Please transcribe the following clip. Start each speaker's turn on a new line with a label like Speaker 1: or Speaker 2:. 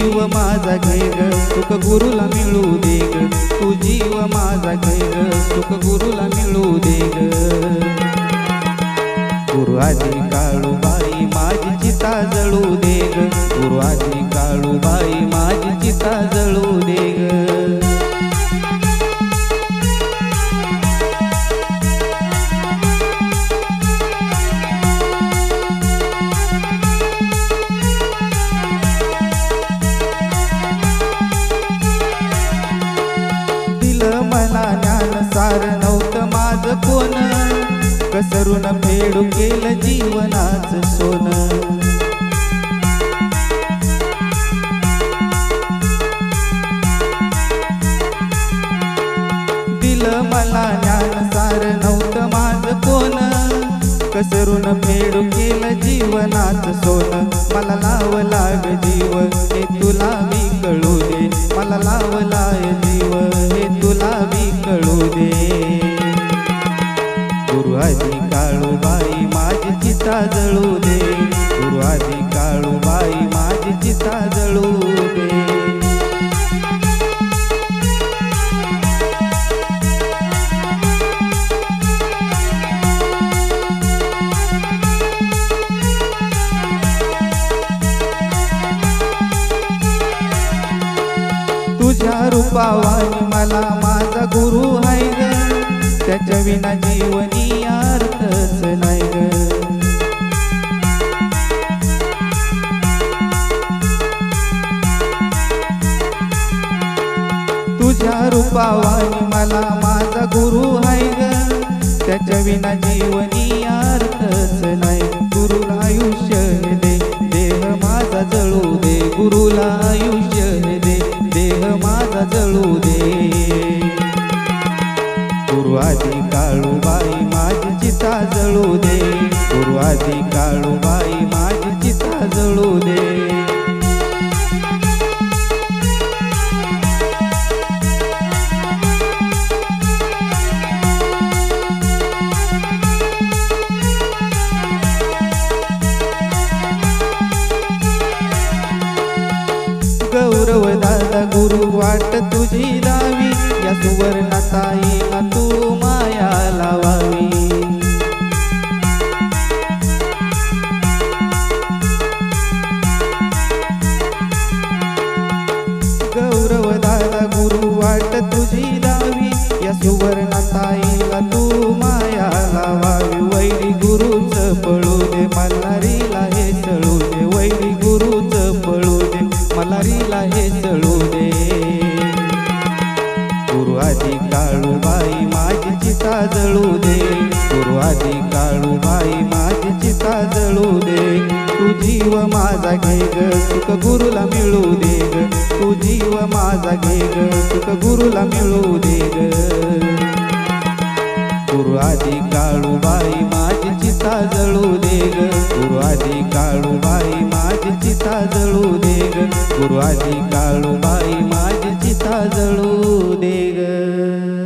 Speaker 1: जीव माझा घे ग सुख गुरुला मिळू दे ग. तू जीव माझा घे ग सुख गुरुला मिळू दे ग. गुरु आधी माझ कसरून फेडू केलं जीवनाच सोन. दिलं मला ज्ञान सार नव्हतं माझ कोण. कसरून फेडू केलं जीवनात सोनं. मला लाव लाग जीव हे तुला मी कळू दे. मला लाव लाय जीव हे तुला मी कळू दे. चिता जळू दे. गुरु आधी काळूबाई माझी चिता जळू दे. तुझ्या रूपावानी मला माझा गुरु आहे त्याच्या विना जीवनी तुझ्या रूपावाई मला माझा गुरु आहे ग. त्याच्या विना जीवनी अर्थच नाही. गुरुला आयुष्य दे देह माझा जळू दे. गुरुला आयुष्य दे देह माझा जळू दे. गुरु आधी काळूबाई माझी चिता जळू दे. गुरु गौरव दादा गुरु वाट तुझी दावी या सुवर्णताईला तू माया लावावी मलारीला हे चळू दे. गुरु काळूबाई माझी चिता जळू दे. गुरु काळूबाई माझी चिता जळू दे. तू जीव माझा घे ग सुख गुरुला मिळू दे ग. तू जीव माझा घे ग सुख गुरुला मिळू दे ग. गुरु काळूबाई माझी चिता जळू दे ग. गुरु काळूबाई माझी चिता जळू दे. ग गुरु आधी काळूबाई माझी चिता जळू दे ग.